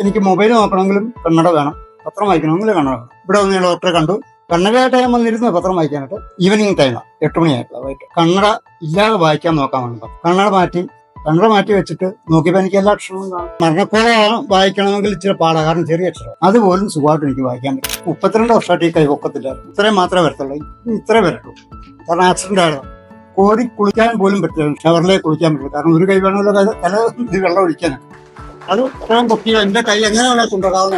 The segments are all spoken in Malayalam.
എനിക്ക് മൊബൈൽ നോക്കണമെങ്കിലും കണ്ണട വേണം. പത്രം വായിക്കണമെങ്കിലും കണ്ണട വേണം. ഇവിടെ വന്ന് ഡോക്ടറെ കണ്ടു. കണ്ണടയായിട്ട് ടൈം വന്നിരുന്നു പത്രം വായിക്കാനായിട്ട് ഈവനിങ് ടൈമാണ് എട്ട് മണിയായിട്ടുള്ള വൈകിട്ട്. കണ്ണട ഇല്ലാതെ വായിക്കാൻ നോക്കാൻ വേണ്ടി കണ്ണട മാറ്റി കണ്ണട മാറ്റി വെച്ചിട്ട് നോക്കിയപ്പോൾ എനിക്ക് എല്ലാ അക്ഷരവും മരണക്കോളം വായിക്കണമെങ്കിൽ ഇച്ചിരി പാടാ. കാരണം ചെറിയ അക്ഷരം. അതുപോലും സുഖമായിട്ട് എനിക്ക് വായിക്കാൻ പറ്റും. മുപ്പത്തിരണ്ട് വർഷമായിട്ട് ഈ കൈ ഒക്കത്തില്ലായിരുന്നു ഇത്രയും മാത്രമേ വരത്തുള്ളൂ. ഇത്രയും ഇത്രേ വരട്ടുള്ളൂ കാരണം ആക്സിഡന്റ് ആയിരുന്നു കോരി കുളിക്കാൻ പോലും പറ്റില്ല. ഷവറിലേക്ക് കുളിക്കാൻ പറ്റില്ല. കാരണം ഒരു കൈ വേണമല്ലോ. തല വെള്ളം ഒഴിക്കാനൊക്കെ അത് ഇത്രയും പൊക്കിയ എന്റെ കൈ എങ്ങനെയാണ് വേണേൽ കൊണ്ടുപോകാവുന്ന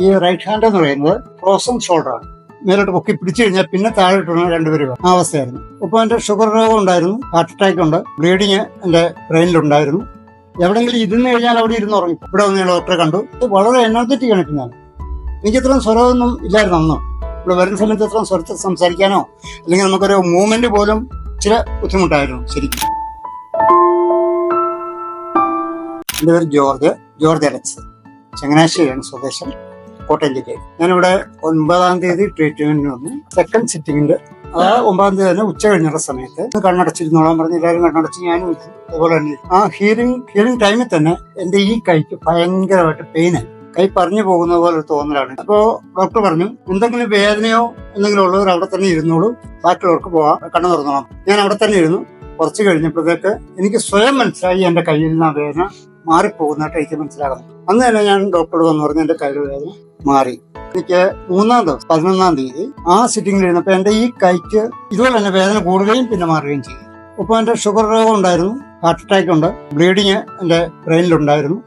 ഈ റൈറ്റ് ഹാൻഡ് എന്ന് പറയുന്നത് ഷോൾഡർ ആണ്. മേലോട്ട് പൊക്കി പിടിച്ചു കഴിഞ്ഞാൽ പിന്നെ താഴെ ഇട്ടുള്ള രണ്ടുപേരും ആ അവസ്ഥയായിരുന്നു. ഇപ്പൊ എന്റെ ഷുഗർ രോഗം ഉണ്ടായിരുന്നു. ഹാർട്ട് അറ്റാക്ക് ഉണ്ട്. ബ്ലീഡിങ് എന്റെ ബ്രെയിനിലുണ്ടായിരുന്നു എവിടെങ്കിലും ഇരുന്ന് കഴിഞ്ഞാൽ അവിടെ ഇരുന്ന് ഉറങ്ങി. ഇവിടെ വന്ന് ഞാൻ ഡോക്ടറെ കണ്ടു. വളരെ എനർജറ്റിക് ആണ് ഞാൻ. എനിക്ക് ഇത്രയും സ്വരമൊന്നും ഇല്ലായിരുന്നു അന്ന്. ഇവിടെ വരുന്ന സമയത്ത് ഇത്രയും സ്വരത്തിൽ സംസാരിക്കാനോ അല്ലെങ്കിൽ നമുക്കൊരു മൂവ്മെന്റ് പോലും ചില ബുദ്ധിമുട്ടായിരുന്നു ശരിക്കും. എന്റെ പേര് ജോർജ്. ജോർജ് അലക്സ് ചങ്ങനാശ്ശേരിയാണ് സ്വദേശം. കോട്ടയം ജില്ലയിൽ ഞാനിവിടെ ഒൻപതാം തീയതി ട്രീറ്റ്മെന്റിന് വന്നു. സെക്കൻഡ് സിറ്റിങ്ങിന്റെ ആ ഒമ്പതാം തീയതി തന്നെ ഉച്ച കഴിഞ്ഞുള്ള സമയത്ത് കണ്ണടച്ചിരുന്നോളാൻ പറഞ്ഞ് എല്ലാവരും കണ്ണടച്ച് ഞാനും വിളിച്ചു. അതുപോലെ തന്നെ ആ ഹിയറിംഗ് ഹിയറിംഗ് ടൈമിൽ തന്നെ എന്റെ ഈ കൈക്ക് ഭയങ്കരമായിട്ട് പെയിനായി കൈ പറഞ്ഞു പോകുന്ന പോലെ ഒരു തോന്നലാണ്. അപ്പോ ഡോക്ടർ പറഞ്ഞു എന്തെങ്കിലും വേദനയോ എന്തെങ്കിലും ഉള്ളവർ അവിടെ തന്നെ ഇരുന്നോളൂ. ബാക്കിയുള്ളവർക്ക് പോവാം. കണ്ണു തുറന്നോളാം. ഞാൻ അവിടെ തന്നെ ഇരുന്നു. കുറച്ച് കഴിഞ്ഞപ്പോഴത്തേക്ക് എനിക്ക് സ്വയം മനസ്സിലായി എന്റെ കയ്യിൽ നിന്ന് വേദന. മാറിപ്പോകുന്നതായിട്ട് എനിക്ക് മനസ്സിലാകുന്നു. അന്ന് തന്നെ ഞാൻ ഡോക്ടറോട് വന്ന് പറഞ്ഞു എന്റെ കൈ വേദന മാറി. എനിക്ക് മൂന്നാം ദിവസം പതിനൊന്നാം തീയതി ആ സിറ്റിംഗിൽ ഇരുന്നപ്പോൾ എന്റെ ഈ കൈക്ക് ഇതുപോലെ തന്നെ വേദന കൂടുകയും പിന്നെ മാറുകയും ചെയ്തു. ഒപ്പം എന്റെ ഷുഗർ രോഗം ഉണ്ടായിരുന്നു ഹാർട്ട് അറ്റാക്ക് ഉണ്ട് ബ്ലീഡിങ് എന്റെ ബ്രെയിനിലുണ്ടായിരുന്നു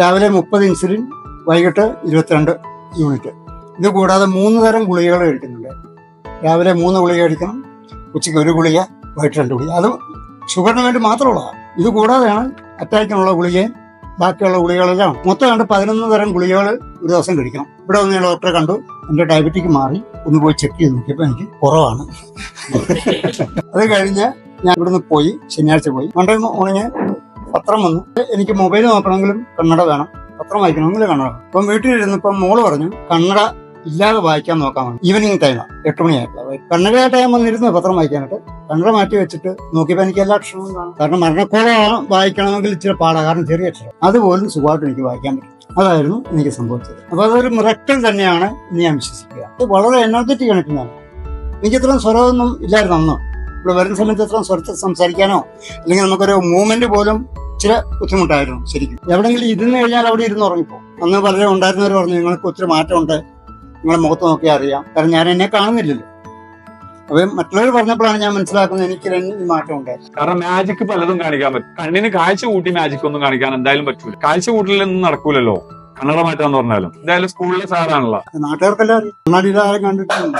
രാവിലെ മുപ്പത് ഇൻസുലിൻ വൈകിട്ട് ഇരുപത്തിരണ്ട് യൂണിറ്റ് ഇത് കൂടാതെ മൂന്ന് തരം ഗുളികകൾ കഴിക്കുന്നുണ്ട്. രാവിലെ മൂന്ന് ഗുളിക കഴിക്കണം ഉച്ചയ്ക്ക് ഒരു ഗുളിക വൈകിട്ട് രണ്ട് ഗുളിക. അത് ഷുഗറിന് വേണ്ടി മാത്രമുള്ളതാണ്. ഇത് കൂടാതെയാണ് അറ്റാക്കിനുള്ള ഗുളികയും ബാക്കിയുള്ള ഗുളികകളെല്ലാം മൊത്തം കണ്ട് പതിനൊന്ന് തരം ഗുളികകൾ ഒരു ദിവസം കഴിക്കണം. ഇവിടെ വന്ന് ഞാൻ ഡോക്ടറെ കണ്ടു. എന്റെ ഡയബറ്റിക് മാറി. ഒന്ന് പോയി ചെക്ക് ചെയ്ത് നോക്കിയപ്പോൾ എനിക്ക് കുറവാണ്. അത് കഴിഞ്ഞ് ഞാൻ ഇവിടുന്ന് പോയി ശനിയാഴ്ച പോയി. മണ്ടേ മോർണിംഗ് പത്രം വന്നു. എനിക്ക് മൊബൈൽ നോക്കണമെങ്കിലും കണ്ണട വേണം. പത്രം വായിക്കണമെങ്കിലും കണ്ണട അപ്പം വീട്ടിലിരുന്നപ്പം മോൾ പറഞ്ഞു കണ്ണട ഇല്ലാതെ വായിക്കാൻ നോക്കാൻ വേണം ഈവനിങ് ടൈമാണ് എട്ട് മണിയായിട്ടുള്ള കണ്ണട ടൈം വന്നിരുന്നു പത്രം വായിക്കാനായിട്ട്. കണ്ണട മാറ്റി വെച്ചിട്ട് നോക്കിയപ്പോൾ എനിക്ക് എല്ലാ അക്ഷരവും കാണാം. കാരണം മരണക്കോളമാണ് വായിക്കണമെങ്കിൽ ഇച്ചിരി പാടാ കാരണം ചെറിയ അക്ഷരം. അതുപോലും സുഖമായിട്ട് എനിക്ക് വായിക്കാൻ പറ്റും. അതായിരുന്നു എനിക്ക് സംഭവിച്ചത്. അപ്പോൾ അതൊരു മിറക്കൾ തന്നെയാണ് നീ ഞാൻ വിശ്വസിക്കുക. അത് വളരെ എനർജറ്റിക് ഞാൻ. എനിക്ക് ഇത്രയും സ്വരമൊന്നും ഇല്ലായിരുന്നു അന്ന്. ഇവിടെ വരുന്ന സമയത്ത് ഇത്രയും സ്വരത്തിൽ സംസാരിക്കാനോ അല്ലെങ്കിൽ നമുക്കൊരു മൂവ്മെന്റ് പോലും ചില ബുദ്ധിമുട്ടായിരുന്നു ശരിക്കും. എവിടെങ്കിലും ഇരുന്ന് കഴിഞ്ഞാൽ അവിടെ ഇരുന്ന് ഉറങ്ങിപ്പോ അന്ന് പലരും ഉണ്ടായിരുന്നവർ പറഞ്ഞു നിങ്ങൾക്ക് ഒത്തിരി മാറ്റമുണ്ട്. നിങ്ങളെ മുഖത്ത് നോക്കിയാൽ അറിയാം. കാരണം ഞാൻ എന്നെ കാണുന്നില്ലല്ലോ. അപ്പൊ മറ്റുള്ളവർ പറഞ്ഞപ്പോഴാണ് ഞാൻ മനസ്സിലാക്കുന്നത് എനിക്ക് ഈ മാറ്റം ഉണ്ടായിരുന്നു കാരണം മാജിക് പലതും കാണിക്കാൻ പറ്റും. കണ്ണിന് കാഴ്ച കൂട്ടി മാജിക് ഒന്നും കാണിക്കാൻ എന്തായാലും പറ്റൂല. കാഴ്ച കൂട്ടിലൊന്നും നടക്കൂലല്ലോ. കണ്ണട മാറ്റാന്ന് പറഞ്ഞാലും. എന്തായാലും സ്കൂളിലെ സാറാണല്ലോ നാട്ടുകാർക്കെല്ലാം ആരും കണ്ടിട്ടില്ല